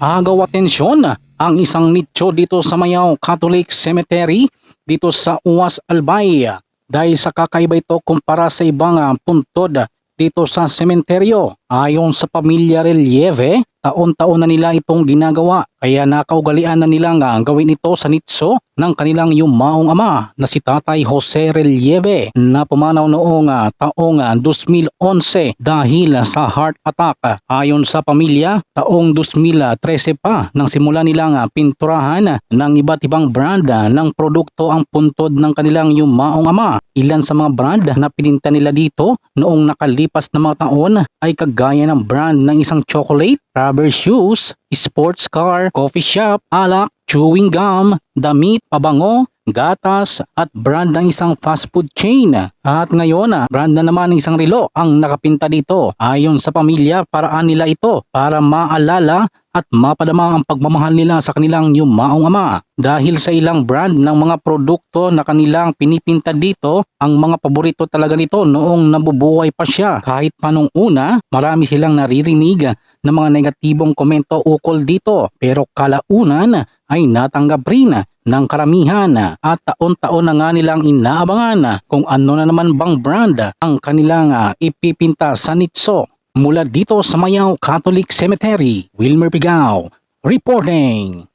agaw atensyon ang isang nicho dito sa Mayaw Catholic Cemetery dito sa Uwas Albay dahil sa kakaiba ito kumpara sa ibang ah, puntod dito sa sementeryo. Ayon sa pamilya Relieve, taon-taon na nila itong ginagawa kaya nakaugalian na nilang ah, gawin ito sa nitso ng kanilang yumaong ama na si Tatay Jose Relieve na pumanaw noong taong ah, 2011 dahil sa heart attack. Ayon sa pamilya, taong 2013 pa nang simula nilang ah, pinturahan ng iba't ibang brand ng produkto ang puntod ng kanilang yumaong ama. Ilan sa mga brand na pininta nila dito noong nakalipas na mga taon ay kagaya ng brand ng isang chocolate, rubber shoes, sports car, coffee shop, alak, chewing gum, damit, pabango, gatas at brand ng isang fast food chain. At ngayon, brand na naman ng isang relo ang nakapinta dito. Ayon sa pamilya, paraan nila ito para maalala at mapadama ang pagmamahal nila sa kanilang yumaong ama. Dahil sa ilang brand ng mga produkto na kanilang pinipinta dito, ang mga paborito talaga nito noong nabubuhay pa siya. Kahit pa nung una, marami silang naririnig ng mga negatibong komento ukol dito. Pero kalaunan ay natanggap rin ng karamihan at taon-taon na nga nilang inaabangan kung ano na naman bang brand ang kanilang ah, ipipinta sa nitso. Mula dito sa Mayaw Catholic Cemetery, Wilmer Pigao, reporting.